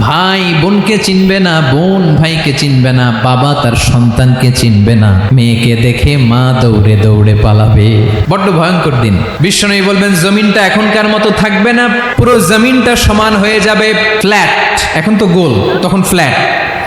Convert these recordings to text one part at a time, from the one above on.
ভাই বোনকে চিনবে না, বোন ভাইকে চিনবে না, বাবা তার সন্তানকে চিনবে না, মেয়েকে দেখে মা দৌড়ে দৌড়ে পালাবে। বড্ড ভয়ঙ্কর দিন। বিশ্বনবী বলবেন, জমিনটা এখনকার মতো থাকবে না, পুরো জমিনটা সমান হয়ে যাবে ফ্ল্যাট। এখন তো গোল, তখন ফ্ল্যাট।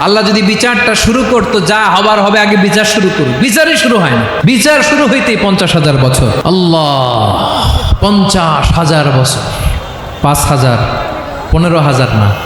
আল্লাহ যদি বিচারটা শুরু করতো, যা হবার হবে আগে বিচার শুরু করুক। বিচারই শুরু হয় না। বিচার শুরু হইতে পঞ্চাশ হাজার বছর। আল্লাহ, পঞ্চাশ হাজার বছর। পাঁচ হাজার, পনেরো হাজার না।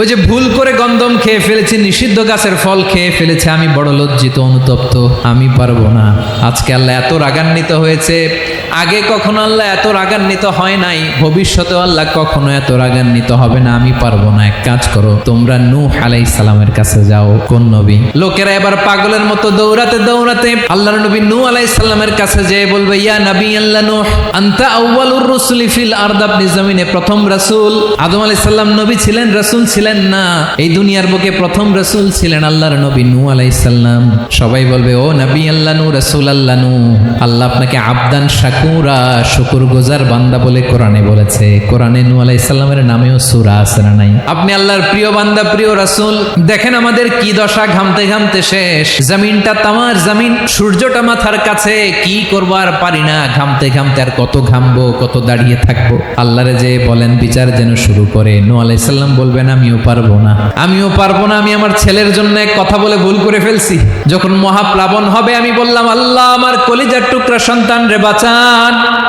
ওই যে ভুল করে গন্ধম খেয়ে ফেলেছি, নিষিদ্ধ গাছের ফল খেয়ে ফেলেছে, আমি বড় লজ্জিত, অনুতপ্ত, আমি পারব না। আজকে আল্লাহ এত রাগান্বিত হয়েছে, আগে কখনো আল্লাহ এত রাগান্বিত হয় নাই, ভবিষ্যতেও আল্লাহ কখনো এত রাগান্বিত হবে না, আমি পারব না। এক কাজ করো, তোমরা নূহ আলাই সালামের কাছে যাও, কোন নবী? লোকেরা এবার পাগলের মতো দৌড়াতে দৌড়াতে আল্লাহর নবী নূহ আলাই সাল্লামের কাছে যেয়ে বলবে, ইয়া নবী আল্লাহ নূহ, আন্তা আউয়ালুর রুসুলি ফিল আরদ, আপনি জমিনে প্রথম রাসূল। আদম আলাইহিস সালাম নবী ছিলেন, রাসূল ছিলেন না। এই দুনিয়ার বুকে প্রথম রাসূল ছিলেন আল্লাহর নবী নূহ আলাইহিস সালাম। সবাই বলবে, ও নবী আল্লাহ নূহ, রাসূল আল্লাহ নূহ। আল্লাহ আপনাকে আবদান, শাকুরা শুকুর গোজার বান্দা বলে কোরআনে বলেছে। কোরআনে নূহ আলাইহিস সালামের নামেও সূরা আছে না নাই? আপনি আল্লাহর প্রিয় বান্দা, প্রিয় রাসূল, দেখেন আমাদের কি দশা ঘামতে ঘামতে শেষ। জমিনটা তামার জমিন, সূর্যটা মাথার কাছে। কি করব আর পারি না, ঘামতে ঘামতে আর কত ঘামবো, কত দাঁড়িয়ে থাকব। আল্লাহরে যে বলেন, বিচার যেন শুরু করে। নু আলাইসাল্লাম বলবেন, আমিও পারব না। আমিও পারব না, আমি আমার ছেলের জন্য এক কথা বলে ভুল করে ফেলছি। যখন মহাপ্লাবন হবে, আমি বললাম, আল্লাহ, আমার কলিজার টুকরা সন্তান রে বাঁচান।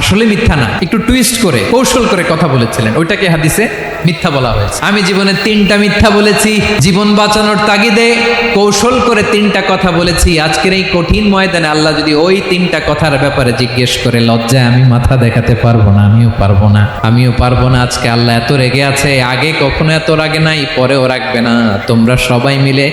আসলে মিথ্যা না। একটু টুইস্ট করে, কৌশল করে কথা বলেছিলেন। ওইটাকে হাদিসে মিথ্যা বলা হয়েছে। আমি জীবনে তিনটা মিথ্যা বলেছি, জীবন বাঁচানোর তাগিদে কৌশল করে তিনটা কথা বলেছি। আজকের এই কঠিন ময়দানে আল্লাহ যদি ওই তিনটা কথার ব্যাপারে জিজ্ঞেস করে, লজ্জায় আমি মাথা দেখাতে পারব না, আমিও পারব না, আমিও পারব না। আজকে আল্লাহ এত রেগে আছে, আগে কখনো এত রাগে নাই, পরেও রাখবে না। তোমরা সবাই মিলে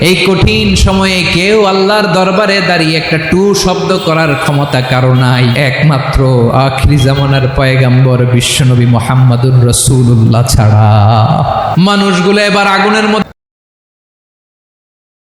এই কঠিন সময়ে কেউ আল্লাহর দরবারে দাঁড়িয়ে একটা টু শব্দ করার ক্ষমতা কারও নাই। একমাত্র আখরি জামানার পয়গাম্বর বিশ্বনবী মোহাম্মদুর রসুল্লাহ ছাড়া। মানুষগুলো এবার আগুনের মধ্যে